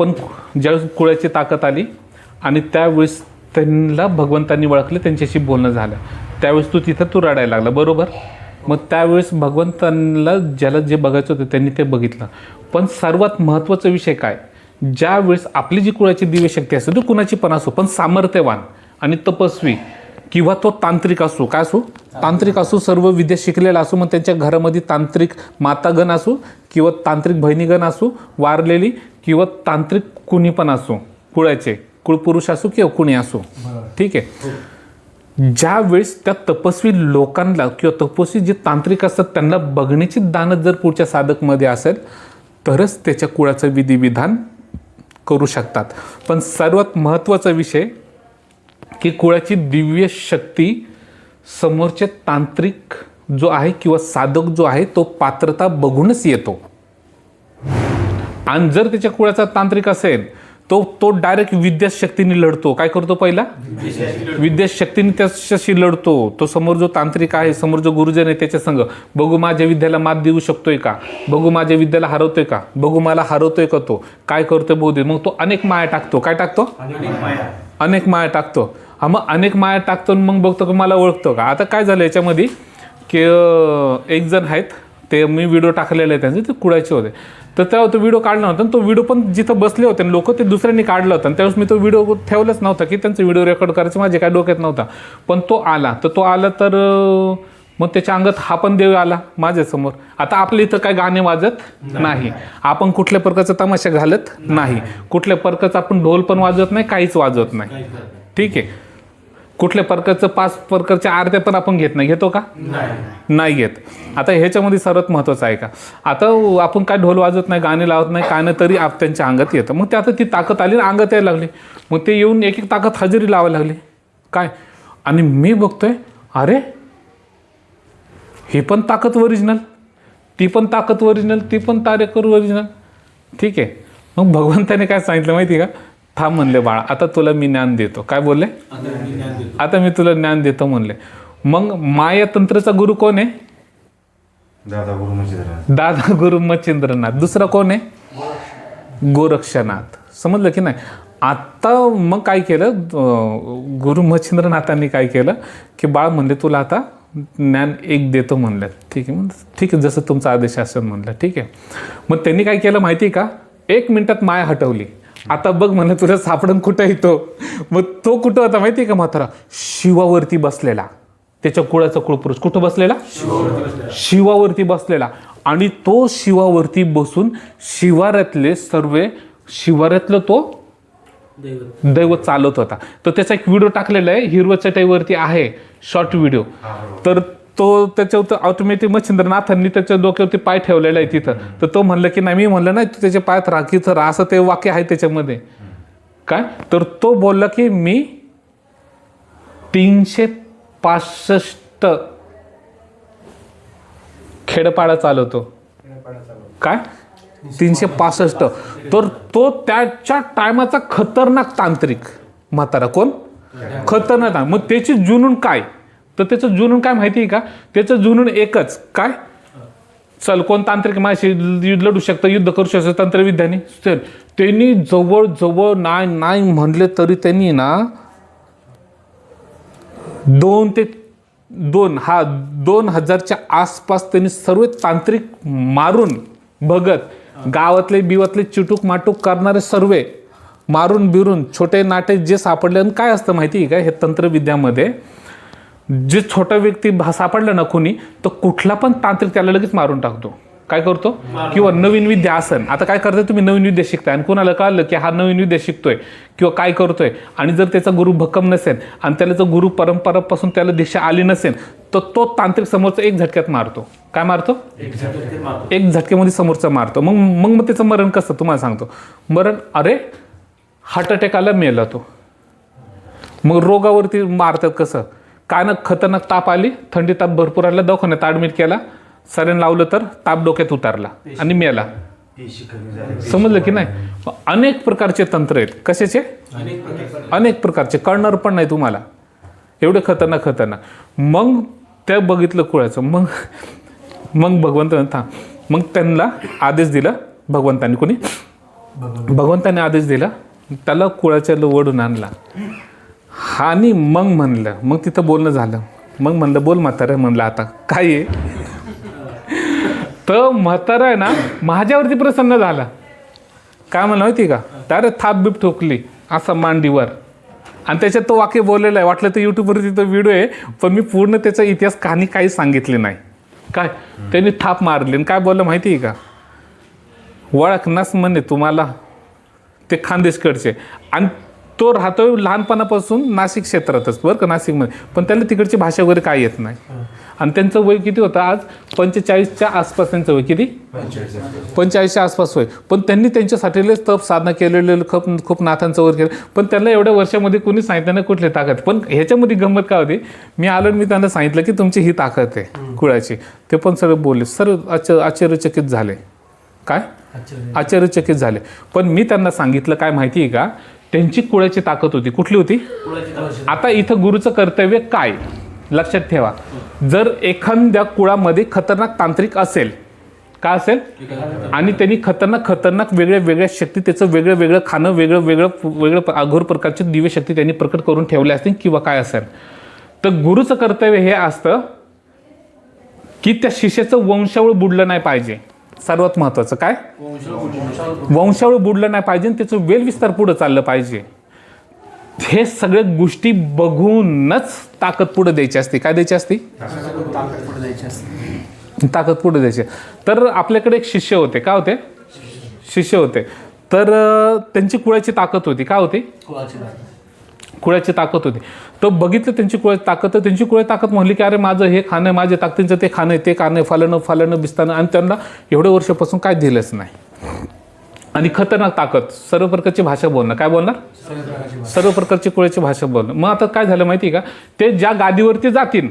पण ज्यावेळेस कुळाची ताकद आली आणि त्यावेळेस त्यांना भगवंतांनी ओळखले त्यांच्याशी बोलणं झालं. त्यावेळेस तू तिथं तू रडायला लागला बरोबर? मग त्यावेळेस भगवंतांना ज्याला जे बघायचं होतं त्यांनी ते बघितलं. पण सर्वात महत्त्वाचा विषय काय? ज्यावेळेस आपली जी कुळाची दिव्य शक्ती असते ती कुणाची पण असो पण सामर्थ्यवान आणि तपस्वी किंवा तो तांत्रिक असो काय असो? तांत्रिक असो सर्व विद्या शिकलेला असो मग त्यांच्या घरामध्ये तांत्रिक मातागण असो किंवा तांत्रिक बहिणीगण असो वारलेली किंवा तांत्रिक कुणी पण असो कुळाचे कुळपुरुष असो किंवा कुणी असो. ठीक आहे? ज्या वेळेस त्या तपस्वी लोकांना किंवा तपस्वी जे तांत्रिक असतात त्यांना बघण्याची दानत जर पुढच्या साधकमध्ये असेल तरच त्याच्या कुळाचं विधिविधान करू शकतात. पण सर्वात महत्त्वाचा विषय की कुळाची दिव्य शक्ती समोरचे तांत्रिक जो आहे किंवा साधक जो आहे तो पात्रता बघूनच येतो. आणि जर त्याच्या कुळाचा तांत्रिक असेल तो तो डायरेक्ट विद्याशक्तीने लढतो. काय करतो पहिला? विद्याशक्तीने त्याच्याशी लढतो. तो समोर जो तांत्रिक आहे समोर जो गुरुजन आहे त्याच्या संग बघू माझ्या विद्याला मात देऊ शकतोय का? बघू माझ्या विद्याला हरवतोय का? बघू मला हरवतोय का तो? काय करतोय बघू दे मग तो अनेक माया टाकतो. काय टाकतो? अनेक माया. टाकतो. हा मग अनेक माया टाकतो मग बघतो का मला ओळखतो का? आता काय झालं याच्यामध्ये? की एक जण आहेत ते मी व्हिडिओ टाकलेले आहे त्यांचे ते कुडायचे होते. तर तेव्हा तो व्हिडिओ काढला होता आणि तो व्हिडिओ पण जिथं बसले होते लोक ते दुसऱ्यांनी काढला होता. आणि त्यावेळेस मी तो व्हिडिओ ठेवलाच नव्हता की त्यांचा व्हिडिओ रेकॉर्ड करायचं माझ्या काय डोक्यात नव्हता. पण तो आला. तर तो आला तर मग त्याच्या अंगात हा पण देव आला माझ्यासमोर आता आपल्या इथं काय गाणे वाजत नाही. आपण कुठल्या प्रकारचा तमाशा घालत नाही. कुठल्या प्रकारचा आपण ढोल पण वाजवत नाही काहीच वाजवत नाही. ठीक आहे. कुठल्या प्रकारचं पाच प्रकारच्या आरत्या पण आपण घेत नाही. घेतो का? नाही घेत. आता ह्याच्यामध्ये सर्वात महत्त्वाचं आहे का? आता आपण काय ढोल वाजवत नाही गाणे लावत नाही काय नाही तरी आप त्यांच्या अंगात येतं. मग ते आता ती ताकद आली आणि अंगात यायला लागली. मग ते येऊन एक एक ताकद हजेरी लावायला लागली. काय? आणि मी बघतोय अरे ही पण ताकद ओरिजिनल ती पण ताकद ओरिजिनल ती पण तारेकर ओरिजिनल ठीक आहे. मग भगवंताने काय सांगितलं माहिती आहे का? थांब म्हणले बाळा आता तुला मी ज्ञान देतो. काय बोलले? आता मी तुला ज्ञान देतो म्हणले. मग माया तंत्रचा गुरु कोण आहे? दादा गुरु म्हणजे दादा गुरु मच्छिंद्रनाथ. दुसरा कोण आहे? गोरक्षनाथ. समजलं की नाही? आता मग काय केलं? गुरु मच्छिंद्रनाथांनी काय केलं? की बाळ म्हणले तुला आता ज्ञान एक देतो म्हणलं. ठीक आहे म्हणलं. ठीक आहे जसं तुमचा आदेश असेल म्हणलं. ठीक आहे. मग त्यांनी काय केलं माहिती आहे का? एक मिनिटात माया हटवली. आता बघ म्हणलं तुला सापडून कुठं येतो? मग तो कुठं होता माहिती आहे का म्हातारा? शिवावरती बसलेला. त्याच्या कुळाचा कुळपुरुष. कुठं बसलेला? शिवावरती बसलेला. आणि तो शिवावरती बसून शिवारातले सर्व शिवारातलं तो दैवत. चालवत होता. तर त्याचा एक व्हिडिओ टाकलेला आहे. हिरवं चटाईवरती आहे. शॉर्ट व्हिडिओ तर तो त्याच्यावर ऑटोमॅटिक मच्छिंद्रनाथांनी त्याच्या डोक्यावरती पाय ठेवलेला आहे तिथं. तर तो म्हणलं की नाही मी म्हणलं नाही तू त्याच्या पायात राखी तर असं ते वाक्य आहे त्याच्यामध्ये. काय? तर तो बोलला की मी तीनशे पासष्ट खेडपाडा चालवतो. काय? तीनशे पासष्ट. तर तो त्याच्या टायमाचा खतरनाक तांत्रिक म्हातारा. कोण? खतरनाक. मग त्याची जुनून काय? तर त्याचं जुनून काय माहिती आहे का? त्याचं जुनून एकच. काय? चल कोण तांत्रिक माझ्याशी लढू शकतं युद्ध करू शकतं तंत्रविद्याने चल त्यांनी जवळ जवळ नाही नाही म्हणले तरी त्यांनी ना दोन ते दोन हा दोन हजारच्या आसपास त्यांनी सर्व तांत्रिक मारून भगत गावातले बिवातले चिटूक माटूक करणारे सर्व मारून बिरून छोटे नाटे जे सापडले आणि काय असतं माहिती आहे का? हे तंत्रविद्यामध्ये. जे छोटा व्यक्ती सापडला ना कोणी तर कुठला पण तांत्रिक त्याला लगेच मारून टाकतो. काय करतो? किंवा नवीन विद्या असन आता काय करताय तुम्ही? नवीन विद्या शिकताय. आणि कोणाला कळलं की हा नवीन विद्या शिकतोय? किंवा काय करतोय? आणि जर त्याचा गुरु भक्कम नसेल आणि त्याला जर गुरु परंपरापासून त्याला दिशा आली नसेल तर तो तांत्रिक समोरचा एक झटक्यात मारतो. काय मारतो. एक झटक्यामध्ये समोरचा मारतो. मग मग मग त्याचं मरण कसं? तुम्हाला सांगतो. मरण अरे हार्ट अटॅक आला मेला तो. मग रोगावरती मारतात कसं? काय ना खतरनाक ताप आली थंडी ताप भरपूर आला दवाखान्यात ॲडमिट केला. सरण लावलं तर ताप डोक्यात उतारला आणि मेला. समजलं की नाही? अनेक प्रकारचे तंत्र आहेत. कशाचे? अनेक प्रकारचे. कळणार पण नाही तुम्हाला. एवढे खतरनाक खतरनाक. मग त्या बघितलं कुळाचं. मग मग भगवंत थांब. मग त्यांना आदेश दिला भगवंतांनी. कोणी? भगवंताने आदेश दिला. त्याला कुळाच्या वडून आणला. आणि मग म्हणलं. मग तिथं बोलणं झालं. मग म्हणलं बोल म्हातारा म्हणलं आता. काय आहे? तर म्हातारा आहे ना माझ्यावरती प्रसन्न झाला. काय म्हणलं माहिती का? त्यारे थाप बीप ठोकली असं मांडीवर. आणि त्याच्यात तो वाक्य बोललेला आहे. वाटलं तर यूट्यूबवरती तो व्हिडिओ आहे पण मी पूर्ण त्याचा इतिहास कहाणी काही सांगितले नाही. काय? त्यांनी थाप मारली. आणि काय बोललं माहिती आहे का? ओळखनास म्हणे तुम्हाला ते खानदेशकडचे. आणि तो राहतोय लहानपणापासून नाशिक क्षेत्रातच बरं का? नाशिकमध्ये. पण त्याला तिकडची भाषा वगैरे काय येत नाही. आणि त्यांचं वय किती होतं आज? पंचेचाळीसच्या आसपास त्यांचं वय किती? पंचेचाळीसच्या आसपास वय. पण त्यांनी त्यांच्यासाठी तप साधना केलेले खूप खूप नाथांचं वगैरे केलं. पण त्यांना एवढ्या वर्षामध्ये कोणी सांगितलं नाही कुठली ताकद. पण ह्याच्यामध्ये गंमत काय होती? मी आलो आणि मी त्यांना सांगितलं की तुमची ही ताकद आहे कुळाची. ते पण सगळं बोलले सर्व आश्चर्य आश्चर्यचकित झाले. काय? आश्चर्यचकित झाले. पण मी त्यांना सांगितलं काय माहिती आहे का? त्यांची कुळाची ताकद होती. कुठली होती? आता इथं गुरुचं कर्तव्य काय? लक्षात ठेवा. जर एखाद्या कुळामध्ये खतरनाक तांत्रिक असेल का असेल? आणि त्यांनी खतरनाक खतरनाक वेगळ्या वेगळ्या शक्ती त्याचं वेगळं वेगळं खाणं वेगळं वेगळं वेगळं अघोर प्रकारची दिव्य शक्ती त्यांनी प्रकट करून ठेवल्या असतील किंवा काय असेल. तर गुरुचं कर्तव्य हे असतं की त्या शिष्याचं वंशावळ बुडलं नाही पाहिजे. सर्वात महत्वाचं काय? वंशावळ बुडलं नाही पाहिजे त्याचं त्याचं वेलविस्तार पुढं चाललं पाहिजे. हे सगळ्या गोष्टी बघूनच ताकद पुढे द्यायची असते. काय द्यायची असते? ताकद पुढे द्यायची. तर आपल्याकडे एक शिष्य होते. काय होते? शिष्य होते. तर त्यांची कुळाची ताकद होती. काय होती? कुळाची ताकद होती. तर बघितलं त्यांची कुळाची ताकद तर त्यांची कुळ्या ताकद म्हणली की अरे माझं हे खाणं आहे माझ्या ताकदीचं ते खाणं आहे ते खाणं फालणं फालणं बिस्तानं. आणि त्यांना एवढ्या वर्षापासून काय दिलंच नाही. आणि खतरनाक ताकद सर्व प्रकारची भाषा बोलणं. काय बोलणार? सर्व प्रकारची कुळाची भाषा बोलणं. मग आता काय झालं माहिती आहे का? ते ज्या गादीवरती जातील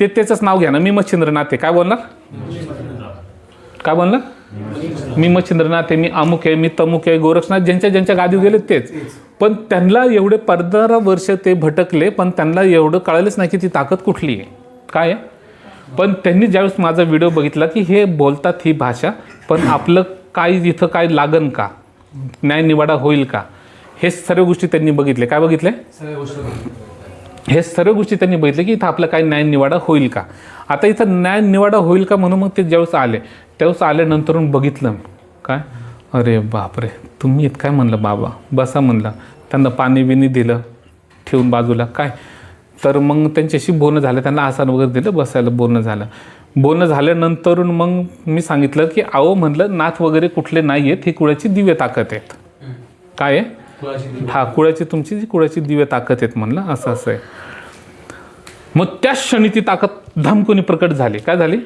ते त्याचंच नाव घ्या ना मी मच्छिंद्रनाथ आहे काय बोलणार? काय बोलणार? मी मच्छिंद्रनाथ आहे मी अमुक आहे मी तमुक आहे गोरक्षनाथ ज्यांच्या ज्यांच्या गादीवर गेले तेच. पण त्यांना एवढे पंधरा वर्ष ते भटकले पण त्यांना एवढं कळलंच नाही की ती ताकद कुठली आहे. काय पण त्यांनी ज्यावेळेस माझा व्हिडिओ बघितला की हे बोलतात ही भाषा पण आपलं काय इथं काय लागन का? न्याय निवाडा होईल का? हे सर्व गोष्टी त्यांनी बघितले. काय बघितले? हे सर्व गोष्टी त्यांनी बघितले की इथं आपला काही न्याय निवाडा होईल का? आता इथं न्याय निवाडा होईल का म्हणून मग ते ज्यावेळेस आले. त्यावेळेस आल्यानंतर बघितलं काय? अरे बापरे तुम्ही इथं काय म्हणलं बाबा? बसा म्हणलं. त्यांना पाणी बिनी दिलं ठेवून बाजूला. काय? तर मग त्यांच्याशी बोलणं झालं त्यांना आसन वगैरे दिलं बसायला बोलणं झालं. बोलणं झाल्यानंतर मग मी सांगितलं की अहो म्हणलं नाथ वगैरे कुठले नाही आहेत ही कुळाची दिव्य ताकद आहेत. काय आहे? हा कुळाची तुमची जी कुळाची दिव्य ताकद आहेत म्हणलं असं असं आहे. मग त्याच क्षणी ती ताकद धमकुनी प्रकट झाली. काय झाली?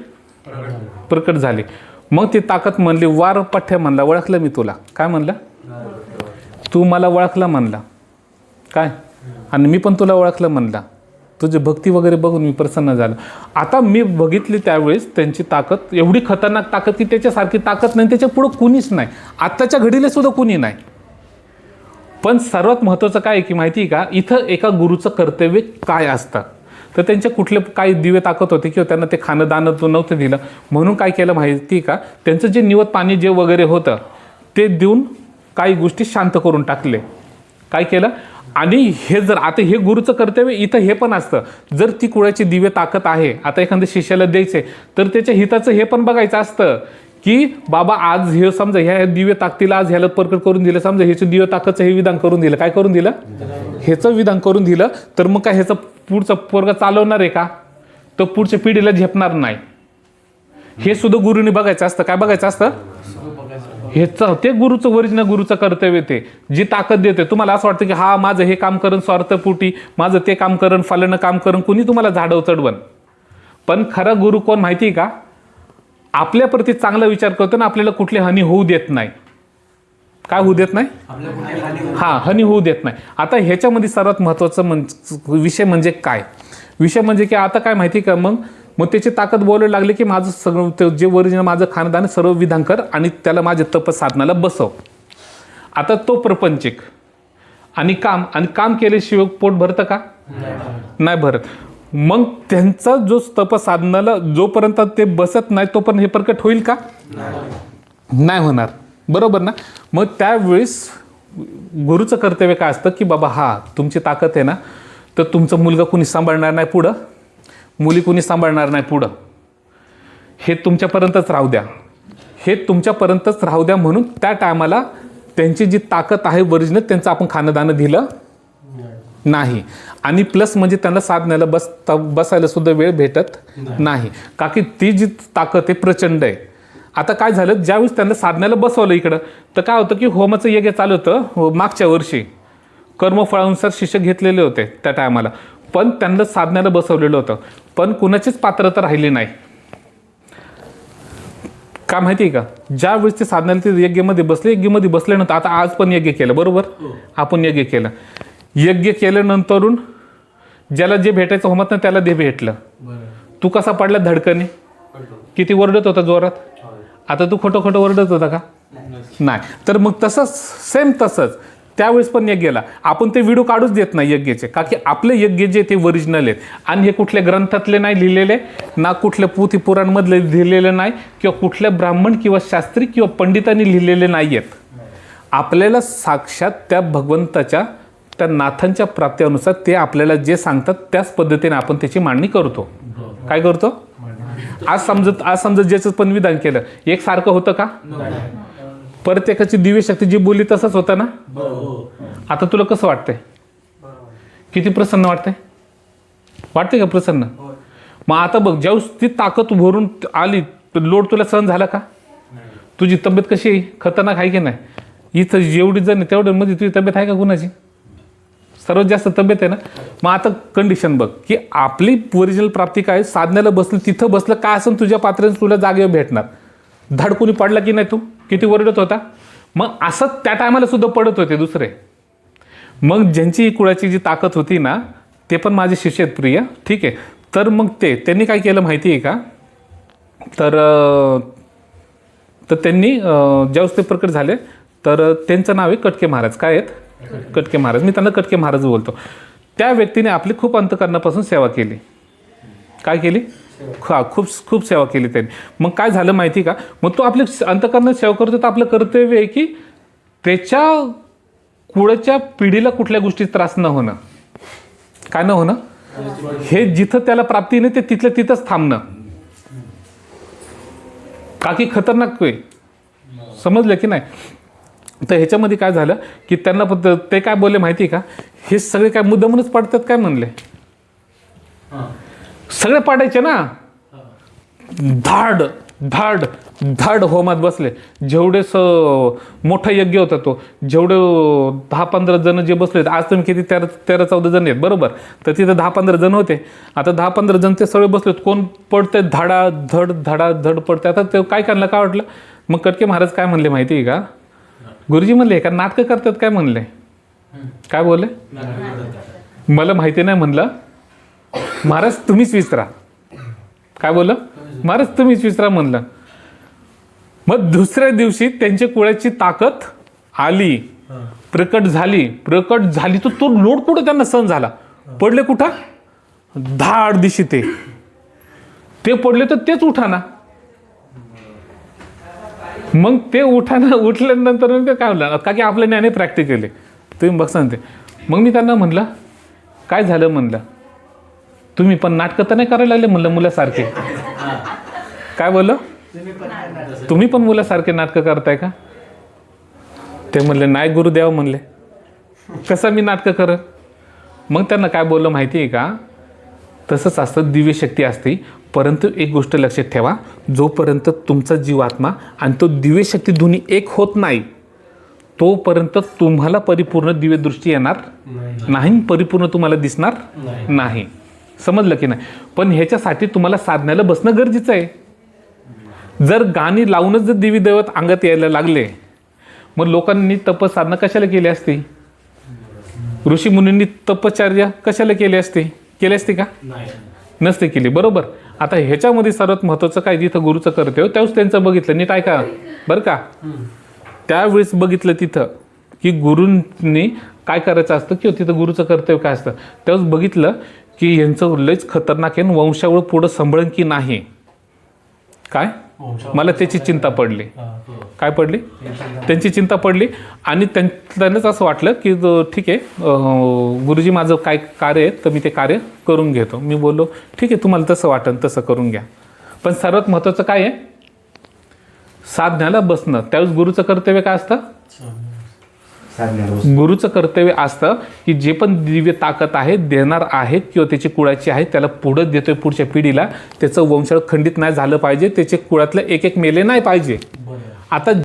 प्रकट झाले. मग ती ताकद म्हणली वार पठ्ठ्या म्हणला ओळखलं मी तुला. काय म्हणलं? तू मला ओळखलं म्हणला. काय? आणि मी पण तुला ओळखलं म्हणला. तुझी भक्ती वगैरे बघून मी प्रसन्न झालो. आता मी बघितली त्यावेळेस त्यांची ताकद एवढी खतरनाक ताकद की त्याच्यासारखी ताकद नाही त्याच्या पुढं कुणीच नाही. आत्ताच्या घडीला सुद्धा कुणी नाही. पण सर्वात महत्त्वाचं काय आहे की माहिती आहे का? इथं एका गुरुचं कर्तव्य काय असतं? तर त्यांच्या कुठले काही दिवे ताकद होते किंवा त्यांना ते खाणं दाणं तो नव्हतं दिलं. म्हणून काय केलं माहिती का? त्यांचं जे निवत पाणी जे वगैरे होतं ते देऊन काही गोष्टी शांत करून टाकले. काय केलं? आणि हे जर आता हे गुरुचं कर्तव्य इथं हे पण असतं. जर ती कुळाची दिव्य ताकद आहे आता एखाद्या शिष्याला द्यायचे तर त्याच्या हिताचं हे पण बघायचं असतं की बाबा आज हे समजा ह्या दिव्य ताकदीला आज ह्याला प्रकट करून दिलं. समजा ह्याचं दिव्य ताकदचं हे विधान करून दिलं. काय करून दिलं. ह्याचं विधान करून दिलं. तर मग काय ह्याचं पुढचं पोरगा चालवणार आहे का? तर पुढच्या पिढीला झेपणार नाही. हे सुद्धा गुरुने बघायचं असतं. काय बघायचं असतं? ह्याचं ते गुरुचं ओरिजिनल गुरुचं कर्तव्य ते. जी ताकद देते. तुम्हाला असं वाटतं की हा माझं हे काम करण स्वार्थपुटी माझं ते काम करण फलणं काम करण कुणी तुम्हाला झाडव चढवण पण खरा गुरु कोण माहिती आहे का आपल्याप्रती चांगला विचार करतो ना आपल्याला कुठली हानी होऊ देत नाही. काय होऊ देत नाही? हा हानी होऊ देत नाही. आता ह्याच्यामध्ये सर्वात महत्त्वाचं म्हणजे विषय म्हणजे काय? विषय म्हणजे की आता काय माहिती का मग? मग त्याची ताकद बोलायला लागली की माझं सगळं ते जे ओरिजिनल माझं खानदान सर्व विधान कर आणि त्याला माझ्या तपसाधनाला बसव. आता तो प्रपंचिक. आणि काम आणि काम केल्याशिवाय पोट भरतं का? नाही भरत. मग त्यांचा जो तपसाधनाला जोपर्यंत ते बसत नाही तोपर्यंत हे प्रकट होईल का? नाही होणार. बरोबर ना? मग त्यावेळेस गुरुचं कर्तव्य काय असतं की बाबा हा तुमची ताकद आहे ना तर तुमचा मुलगा कुणी सांभाळणार नाही पुढं? मुली कुणी सांभाळणार नाही पुढं? हे तुमच्यापर्यंतच राहू द्या. हे तुमच्यापर्यंतच राहू द्या म्हणून त्या टायमाला त्यांची जी ताकद आहे ओरिजिनल त्यांचं आपण खाणंदानं दिलं नाही. आणि प्लस म्हणजे त्यांना साधण्याला बस बसायला सुद्धा वेळ भेटत नाही. का की ती जी ताकद आहे प्रचंड आहे. आता काय झालं? ज्यावेळेस त्यांना साधण्याला बसवलं इकडं तर काय होतं की होमाचं यज्ञ चालू होतं हो, मागच्या वर्षी. कर्मफळानुसार शिष्य घेतलेले होते त्या टायमाला. पण त्यांना साधण्याला बसवलेलं होतं. पण कुणाचीच पात्रता राहिली नाही. काय माहिती आहे का? ज्या वेळेस ते साधनाला ते यज्ञमध्ये बसले यज्ञमध्ये बसल्यानंतर आता आज पण यज्ञ केलं बरोबर? आपण यज्ञ केलं. यज्ञ केल्यानंतरून ज्याला जे भेटायचं होमत ना त्याला ते भेटलं. तू कसा पडला धडकने? किती ओरडत होता जोरात? आता तू खोटं खोटं ओरडत होता का? नाही. तर मग तसंच सेम तसंच. त्यावेळेस पण यज्ञला आपण ते व्हिडिओ काढूच देत नाही यज्ञचे. का की आपले यज्ञ जे ते ओरिजिनल आहेत. आणि हे कुठल्या ग्रंथातले नाही लिहिलेले ना कुठल्या पुथी पुराणमधले लिहिलेले नाही किंवा कुठल्या ब्राह्मण किंवा शास्त्री किंवा पंडितांनी लिहिलेले नाही आहेत. आपल्याला साक्षात त्या भगवंताच्या त्या नाथांच्या प्राप्तीनुसार ते आपल्याला जे सांगतात त्याच पद्धतीने आपण त्याची मांडणी करतो. काय करतो? आज समजत आज समजत ज्याचं पण विधान केलं. एक सारखं होतं का? प्रत्येकाची दिव्य शक्ती जी बोलली तसंच होतं ना? आता तुला कसं वाटतंय? किती प्रसन्न वाटतंय? वाटतंय का प्रसन्न? मग आता बघ ज्यावेळेस ती ताकद भरून आली लोड तुला सहन झाला का? तुझी तब्येत कशी आहे? खतरनाक आहे की नाही? इथं जेवढी जण आहे तेवढ्यांमध्ये तुझी तब्येत आहे का कुणाची? सर्वात जास्त तब्येत आहे ना? मग आता कंडिशन बघ की आपली ओरिजिनल प्राप्ती काय? साधण्याला बसलं तिथं बसलं काय असेल तुझ्या पात्राने तुला जागेवर भेटणार? धड कोणी पडला की नाही तू? किती ओरडत होता? मग असं त्या टायमाला सुद्धा पडत होते दुसरे. मग ज्यांची कुळाची जी ताकद होती ना ते पण माझे शिष्य आहेत प्रिय ठीक आहे? तर मग ते त्यांनी काय केलं माहिती आहे का? तर तर त्यांनी अं, ज्यावेळेस ते प्रकट झाले तर त्यांचं नाव आहे कटके महाराज. काय आहेत? कटके महाराज. मी त्यांना कटके महाराज बोलतो. त्या व्यक्तीने आपली खूप अंतकरणापासून सेवा केली. काय केली? हा खूप खूप सेवा केली त्यांनी. मग काय झालं माहिती का? मग तो आपली अंतकरणात सेवा करतो तर आपलं कर्तव्य आहे की त्याच्या पुढच्या पिढीला कुठल्या गोष्टीचा त्रास न होणं. काय न होणं? हे जिथं त्याला प्राप्ती नाही ते तिथलं तिथंच थांबणं. का की खतरनाक समजलं की नाही? तर ह्याच्यामध्ये काय झालं की त्यांना पण ते काय बोलले माहिती आहे का? हे सगळे काय मुद्दामूनच पडतात काय म्हणले? सगळे पाडायचे ना? धाड धाड धाड होमात बसले. जेवढे स मोठा यज्ञ होता तो जेवढे दहा पंधरा जण जे बसले आज तुम्ही किती तेरा तेरा चौदा जण आहेत बरोबर? तर तिथं दहा पंधरा जण होते. आता दहा पंधरा जण ते सगळे बसलेत कोण पडते धाडा धड धाडा धड पडते आता ते काय करलं काय वाटलं? मग कटके महाराज काय म्हणले माहिती आहे का? गुरुजी म्हणले का नाटकं करतात काय? म्हणले. काय बोलले? मला माहिती नाही म्हणलं. महाराज तुम्हीच विसरा. काय बोललं? महाराज तुम्हीच विसरा म्हणलं. मग दुसऱ्या दिवशी त्यांच्या कुळाची ताकद आली. प्रकट झाली. प्रकट झाली तर तो लोड कुठं त्यांना सहन झाला? पडले कुठं? धाड दिशी ते ते पडले तर तेच उठाना. मग ते उठाना उठल्यानंतर मग ते काय म्हणलं का की आपल्या ज्ञाने प्रॅक्टिकली तुम्ही बघ सांगते. मग मी त्यांना म्हणलं काय झालं? म्हणलं. तुम्ही पण नाटकं तर नाही करायला लागले? म्हणलं मुलासारखे. काय बोललो? तुम्ही पण मुलासारखे नाटकं करताय का? ते म्हणले नाही गुरुदेव म्हणले. कसं मी नाटकं करत? मग त्यांना काय बोललं माहिती आहे का? तसंच असतं दिव्य शक्ती असते. परंतु एक गोष्ट लक्षात ठेवा जोपर्यंत तुमचा जीवात्मा आणि तो दिव्य शक्ती दोन्ही एक होत नाही तोपर्यंत तुम्हाला परिपूर्ण दिव्य दृष्टी येणार नाही. परिपूर्ण तुम्हाला दिसणार नाही. समजलं की नाही? पण ह्याच्यासाठी तुम्हाला साधण्याला बसणं गरजेचं आहे. जर गाणी लावूनच जर देवी दैवत अंगात यायला लागले मग लोकांनी तपसाधना कशाला केली असती? ऋषी मुनींनी तपश्चर्या कशाला केली असती? केली असती का? नसते केली. बरोबर. आता ह्याच्यामध्ये सर्वात महत्त्वाचं काय जिथं गुरुचं करते हो त्यावेळेस त्यांचं बघितलं. नीट ऐका. बरं का? त्यावेळेस बघितलं तिथं की गुरूंनी काय करायचं असतं किंवा तिथं गुरुचं कर्तव्य काय असतं? त्यावेळेस बघितलं की यांचं लयच खतरनाक आहे वंशावळ पुढं संभळण की नाही. काय? मला त्याची चिंता पडली. काय पडली? त्यांची चिंता. पडली आणि त्यां त्यांनाच असं वाटलं की ठीक आहे गुरुजी माझं काय कार्य आहे तर मी ते कार्य करून घेतो. मी बोललो ठीक आहे तुम्हाला तसं वाटन तसं करून घ्या. पण सर्वात महत्त्वाचं काय आहे? साधण्याला बसणं. त्यावेळेस गुरुचं कर्तव्य काय असतं? गुरुचं कर्तव्य असतं की जे पण दिव्य ताकद आहे देणार आहेत किंवा त्याची कुळाची आहे त्याला पुढं देतोय पुढच्या पिढीला त्याचं वंशावळ खंडित नाही झालं पाहिजे त्याचे कुळातले एक एक मेले नाही पाहिजे. आता